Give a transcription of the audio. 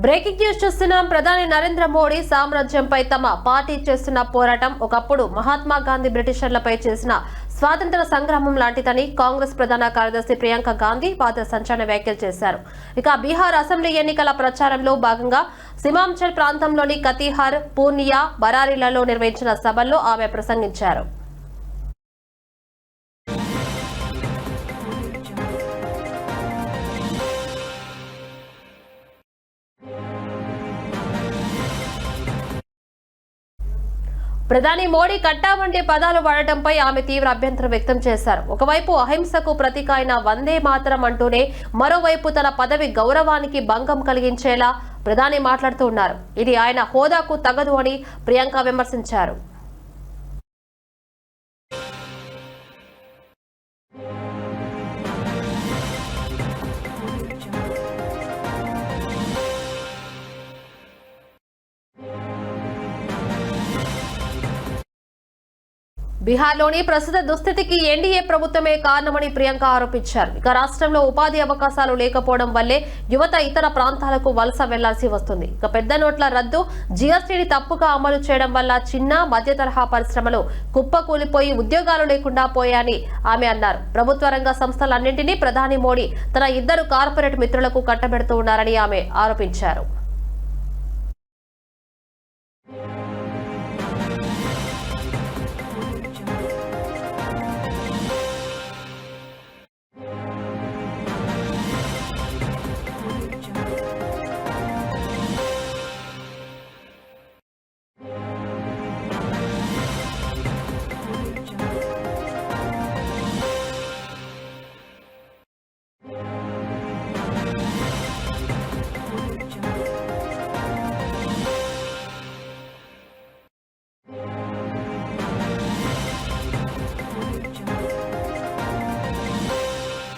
Breaking news చూస్తున్నాం. ప్రధాని నరేంద్ర మోడీ సామ్రాజ్యంపై తమ పార్టీ చేస్తున్న పోరాటం ఒకప్పుడు మహాత్మా గాంధీ బ్రిటిషర్లపై చేసిన స్వాతంత్ర సంగ్రామం లాంటిదని కాంగ్రెస్ ప్రధాన కార్యదర్శి ప్రియాంక గాంధీ పాత సంచలన వ్యాఖ్యలు చేశారు. ఇక బీహార్ అసెంబ్లీ ఎన్నికల ప్రచారంలో భాగంగా సిమాంచల్ ప్రాంతంలోని కతిహార్ పూర్నియా బరారీలలో నిర్వహించిన సభల్లో ఆమె ప్రసంగించారు. ప్రధాని మోడీ కట్టా వంటి పదాలు వాడటంపై ఆమె తీవ్ర అభ్యంతరం వ్యక్తం చేశారు. ఒకవైపు అహింసకు ప్రతీక అయిన వందే మాతరం అంటూనే మరోవైపు తన పదవి గౌరవానికి భంగం కలిగించేలా ప్రధాని మాట్లాడుతూ ఉన్నారు. ఇది ఆయన హోదాకు తగదు అని ప్రియాంక విమర్శించారు. బీహార్లోని ప్రస్తుత దుస్థితికి ఎన్డీఏ ప్రభుత్వమే కారణమని ప్రియాంక ఆరోపించారు. ఇక రాష్ట్రంలో ఉపాధి అవకాశాలు లేకపోవడం వల్లే యువత ఇతర ప్రాంతాలకు వలస వెళ్ళాల్సి వస్తుంది. ఇక పెద్ద నోట్ల రద్దు జీఎస్టీని తప్పుగా అమలు చేయడం వల్ల చిన్న మధ్య తరహా పరిశ్రమలు కుప్పకూలిపోయి ఉద్యోగాలు లేకుండా పోయాయని ఆమె అన్నారు. ప్రభుత్వ రంగ సంస్థలన్నింటినీ ప్రధాని మోడీ తన ఇద్దరు కార్పొరేట్ మిత్రులకు కట్టబెడుతూ ఉన్నారని ఆమె ఆరోపించారు.